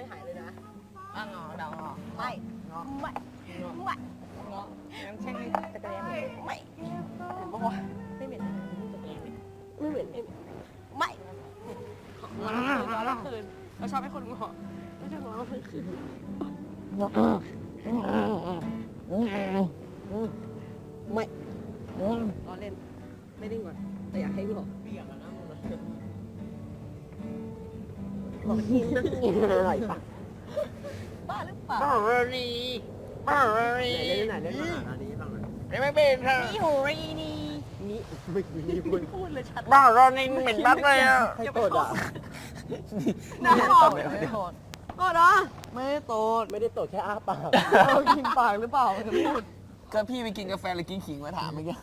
ไม่หายเลยนะ อะงอดางอไม่ งอไม่ ไม่ งอน้ำแช่งตะเกียบไม่เห็นปะวะไม่เหม็นไม่เหม็นไม่ไม่งอแล้วคืนเราชอบให้คนงอไม่ใช่งอแล้วคืนงอไม่รอเล่น ไม่ได้งอนแต่อยากให้หงอ บอกกินนั่งกินอะไรปะบ้าหรือเปล่าบ้ารีบ้ารีไหนเล่นไหนเล่นอันนี้บ้างเลยไม่เป็นเธอนี่โหรีนี่นี่ไม่มีพูดพูดเลยชัดบ้ารอนี่เหม็นบักเลยอะใครตดอะน้ำตดไม่ได้ตดตดเหรอไม่ได้ตดไม่ได้ตดแค่อ้าปากเรากินปากหรือเปล่าไม่พูดก็พี่ไปกินกาแฟหรือกินขิงมาถามเมื่อกี้